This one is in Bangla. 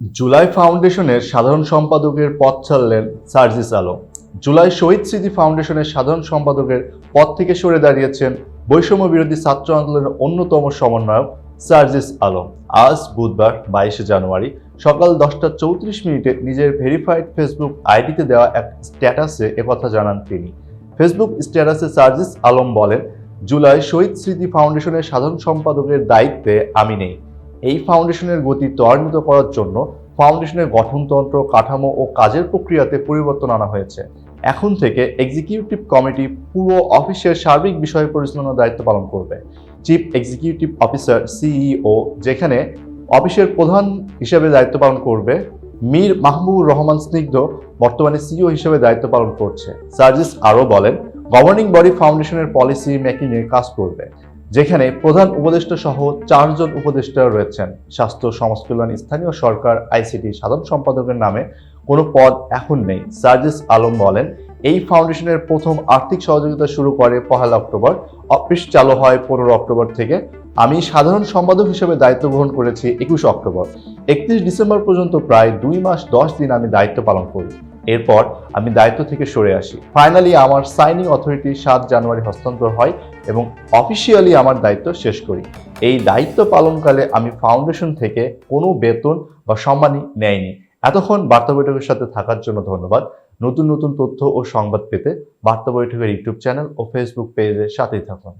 জুলাই ফাউন্ডেশনের সাধারণ সম্পাদকের পদ ছাড়লেন সার্জিস আলম। জুলাই শহীদ স্মৃতি ফাউন্ডেশনের সাধারণ সম্পাদকের পদ থেকে সরে দাঁড়িয়েছেন বৈষম্য বিরোধী ছাত্র আন্দোলনের অন্যতম সমন্বয়ক সার্জিস আলম। আজ বুধবার বাইশে জানুয়ারি সকাল দশটা চৌত্রিশ মিনিটে নিজের ভেরিফাইড ফেসবুক আইডিতে দেওয়া এক স্ট্যাটাসে একথা জানান তিনি। ফেসবুক স্ট্যাটাসে সার্জিস আলম বলেন, জুলাই শহীদ স্মৃতি ফাউন্ডেশনের সাধারণ সম্পাদকের দায়িত্বে আমি নেই। এই ফাউন্ডেশনের গতি ত্বরান্বিত করার জন্য ফাউন্ডেশনের গঠনতন্ত্র, কাঠামো ও কাজের প্রক্রিয়াতে পরিবর্তন আনা হয়েছে। এখন থেকে এক্সিকিউটিভ কমিটি পুরো অফিসের সার্বিক বিষয় পরিচালনার দায়িত্ব পালন করবে। চিফ এক্সিকিউটিভ অফিসার সিইও যেখানে অফিসের প্রধান হিসেবে দায়িত্ব পালন করবে। মীর মাহবুবুর রহমান স্নিগ্ধ, বর্তমানে সিইও হিসেবে দায়িত্ব পালন করছে। সার্জিস আরও বলেন গভর্নিং বডি ফাউন্ডেশনের পলিসি মেকিংয়ে কাজ করবে। যেখানে প্রধান উপদেষ্টা সহ চারজন উপদেষ্টা রয়েছেন। স্বাস্থ্য সমাজ কল্যাণ স্থানীয় সরকার, আইসিটি, সাধারণ সম্পাদকের নামে কোনো পদ এখন নেই, সার্জিস আলম বলেন। এই ফাউন্ডেশনের প্রথম আর্থিক সহযোগিতা শুরু করে পহেলা অক্টোবর। অফিস চালু হয় পনেরো অক্টোবর থেকে। আমি সাধারণ সম্পাদক হিসেবে দায়িত্ব গ্রহণ করেছি একুশ অক্টোবর। একত্রিশ ডিসেম্বর পর্যন্ত প্রায় দুই মাস দশ দিন আমি দায়িত্ব পালন করি। এরপর আমি দায়িত্ব থেকে সরে আসি। ফাইনালি আমার সাইনিং অথরিটি সাত জানুয়ারি হস্তান্তর হয় এবং অফিসিয়ালি আমার দায়িত্ব শেষ করি। এই দায়িত্ব পালনকালে আমি ফাউন্ডেশন থেকে কোনো বেতন বা সম্মানই নেয়নি এতক্ষণ বার্তা বৈঠকের সাথে থাকার জন্য ধন্যবাদ। নতুন নতুন তথ্য ও সংবাদ পেতে বার্তা বৈঠকের ইউটিউব চ্যানেল ও ফেসবুক পেজের সাথেই থাকুন।